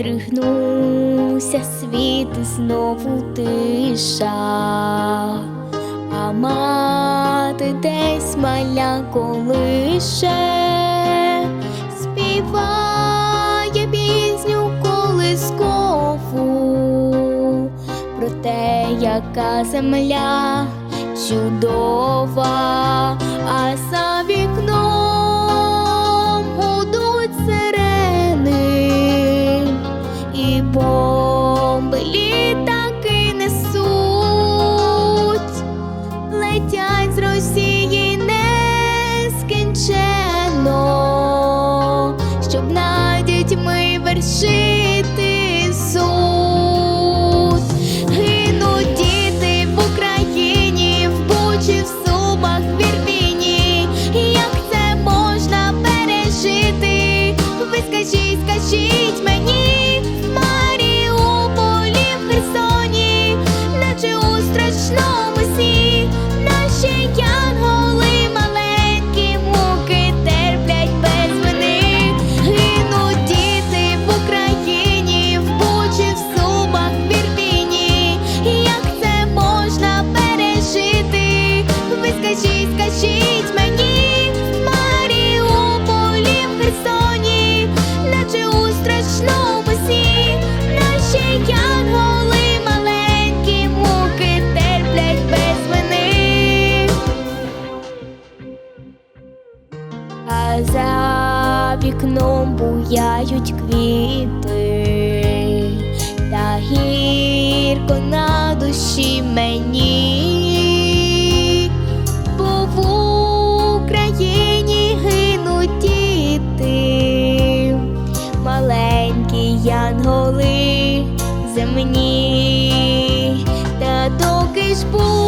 здригнуся, світи знову тиша, а мати десь маля колише співає пісню колискову про те, яка земля чудова, а за вікном. existir. за вікном буяють квіти, та гірко на душі мені, бо Україні гинуть маленькі янголи земні, та доки ж був.